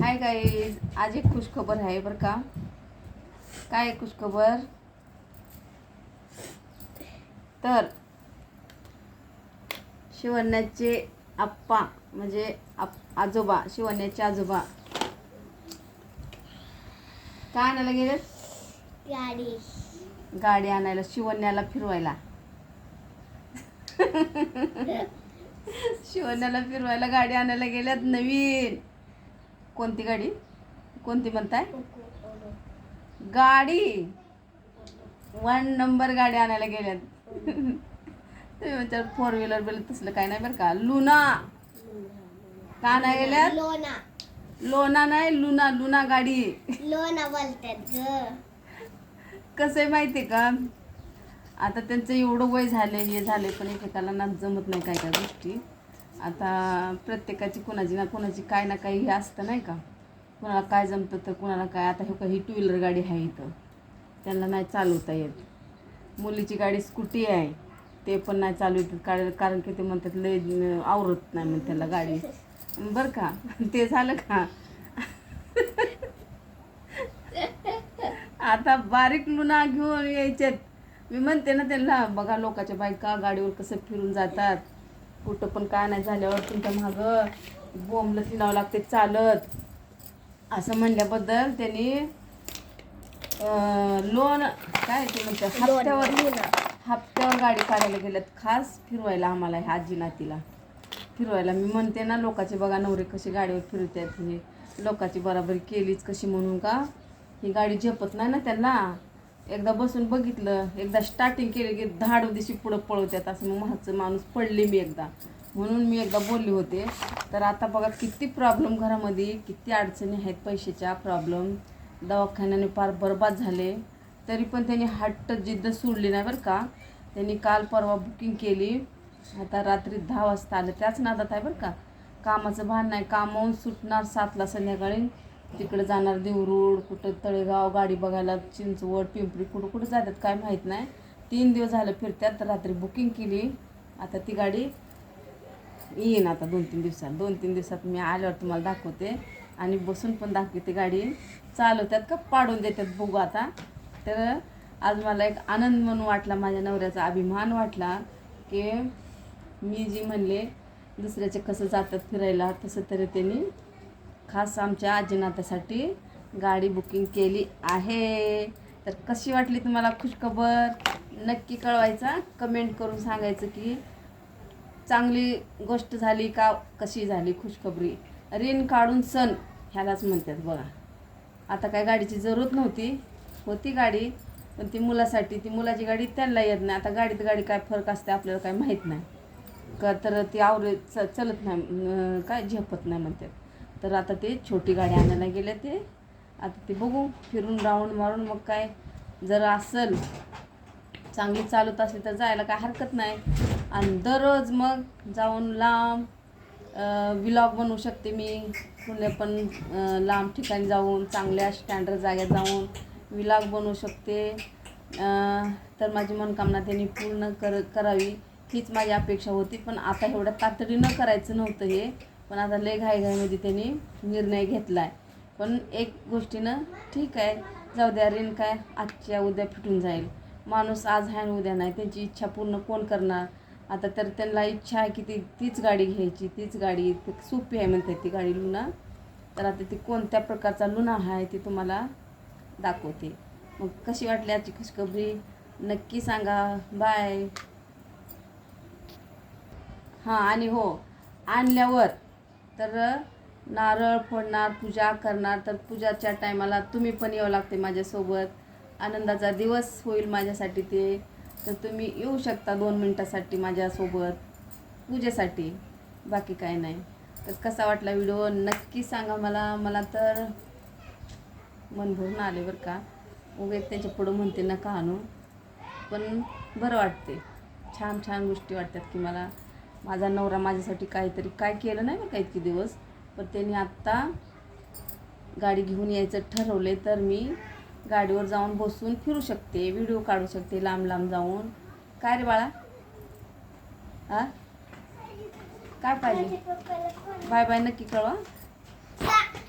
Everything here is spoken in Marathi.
हाय गाईज आज एक खुशखबर आहे बरं का? काय खुशखबर? तर शिवण्याचे आप्पा म्हणजे आप आजोबा शिवण्याचे आजोबा. काय आणायला गेलेत गाडी. गाडी आणायला शिवण्याला फिरवायला. शिवण्याला फिरवायला गाडी आणायला गेल्यात नवीन. कोणती गाडी? कोणती म्हणताय? गाडी. वन नंबर गाडी आणायला गेल्यात. तुम्ही म्हणतात फोर व्हीलर बिल तसलं काय नाही बरं का. लुना. का नाही गेल्यात? लोना. लोना नाही लुना लुना गाडी. लोना बोलतात कसं आहे माहिती का? आता त्यांचं एवढं वय झालं हे झालं पण एकेकाला ना जमत नाही काय काय गोष्टी. आता प्रत्येकाची कोणाची ना कोणाची काय ना काही हे असतं नाही का? कोणाला काय जमतं तर कोणाला काय? आता हे का ही टू व्हीलर गाडी आहे इथं. त्यांना नाही चालवता येत. मुलीची गाडी स्कूटी आहे. ते पण नाही चालू येतात कारण कारण की ते म्हणतात लय आवरत नाही म्हणतात त्याला गाडी. बरं का? ते झालं का? आता बारीक लुना घेऊन यायच्यात मी म्हणते ना त्यांना बघा लोकांच्या बायका गाडीवर कसं फिरून जातात. कुठं पण काय नाही झाल्यावर तुमच्या मागं बोंबलं फिरावं लागते चालत. असं म्हणल्याबद्दल त्यांनी लोन काय ते म्हणते हप्त्यावर हप्त्यावर गाडी काढायला गेल्यात खास फिरवायला आम्हाला ह्या आजी नातीला. फिरवायला. मी म्हणते ना लोकांचे बघा नवरे कसे गाडीवर फिरतात हे लोकांची बराबरी केलीच कशी म्हणून का? ही गाडी झेपत नाही ना त्यांना. एकदा बसून बघितलं एकदा स्टार्टिंग केली की धाड दिवशी पुढं पळवतात असं मग माझं माणूस पडले मी एकदा. म्हणून मी एकदा बोलले होते. तर आता बघा किती प्रॉब्लेम घरामध्ये किती अडचणी आहेत पैशाच्या प्रॉब्लेम दवाखान्याने फार बरबाद झाले. तरी पण त्यांनी हट्ट जिद्द सोडली नाही बरं का. त्यांनी काल परवा बुकिंग केली. आता रात्री दहा वाजता आलं. त्याच नादात आहे बरं का. कामाचं भान नाही. कामावून सुटणार सातला संध्याकाळी. तिकडे जाणार देवरूड कुठं तळेगाव गाडी बघायला चिंचवड पिंपरी कुठं कुठं जातात काय माहीत नाही. तीन दिवस झालं फिरत्यात रात्री बुकिंग केली. आता ती गाडी येईन आता दोन तीन दिवसात. दोन तीन दिवसात मी आल्यावर तुम्हाला दाखवते. आणि बसून पण दाखवते गाडी. चालवतात का? पाडून देतात बघू आता. तर आज मला एक आनंद म्हणून वाटला माझ्या नवऱ्याचा अभिमान वाटला की मी जी म्हणले दुसऱ्याचे कसं जातात फिरायला तसं तरी त्यांनी खास आमच्या आजीनाथासाठी गाडी बुकिंग केली आहे. तर कशी वाटली तुम्हाला खुशखबर नक्की कळवायचा. कमेंट करून सांगायचं की चांगली गोष्ट झाली का कशी झाली खुशखबरी ऋण काढून सण ह्यालाच म्हणतात बघा. आता काय गाडीची जरूरत नव्हती. होती गाडी पण ती मुलासाठी ती मुलाची गाडी त्यांना येत नाही. आता गाडीत गाडी काय फरक असते आपल्याला काय माहीत नाही. का तर ती आवरे च चलत नाही काय झेपत नाही म्हणतात. तर आता ते छोटी गाडी आणायला गेले ते. आता ते बघू फिरून राऊंड मारून मग काय जर असेल चांगली चालत असली तर जायला काय हरकत नाही. आणि दररोज मग जाऊन लांब विलॉग बनवू शकते मी. कुठल्या पण लांब ठिकाणी जाऊन चांगल्या स्टँडर्ड जाग्यात जाऊन विलॉग बनवू शकते. तर माझी मनकामना त्यांनी पूर्ण कर करावी. हीच माझी अपेक्षा होती पण आता एवढ्या तातडीनं करायचं नव्हतं हे. पण आता लय घाईघाईमध्ये त्यांनी निर्णय घेतला आहे पण एक गोष्टीनं ठीक आहे जाऊ द्या ऋण काय आजच्या उद्या फिटून जाईल. माणूस आज आहे उद्या नाही त्यांची इच्छा पूर्ण कोण करणार? आता तर त्यांना इच्छा आहे की ती तीच गाडी घ्यायची तीच गाडी सोपी आहे म्हणते ती गाडी लुना. तर आता ती कोणत्या प्रकारचा लुना आहे ती तुम्हाला दाखवते. मग कशी वाटली आजची खुशखबरी? नक्की सांगा. बाय हां आणि हो आणल्यावर तर नारळ फोडणार पूजा करणार तर पूजाच्या टायमाला तुम्ही पण यावं लागते माझ्यासोबत. आनंदाचा दिवस होईल माझ्यासाठी ते. तर तुम्ही येऊ शकता दोन मिनटासाठी माझ्यासोबत पूजेसाठी. बाकी काय नाही. तर कसा वाटला व्हिडिओ नक्की सांगा मला. मला तर मन भरून आले बरं का. उगे त्याच्या पुढं म्हणते नका आणू. पण बरं वाटते. छान छान गोष्टी वाटतात की मला. माझा नवरा माझ्यासाठी काहीतरी काय केलं नाही बरं का इतके दिवस? पण त्यांनी आत्ता गाडी घेऊन यायचं ठरवले तर मी गाडीवर जाऊन बसून फिरू शकते व्हिडिओ काढू शकते लांब लांब जाऊन. काय रे बाळा? हा काय पाहिजे? बाय बाय नक्की कळवा.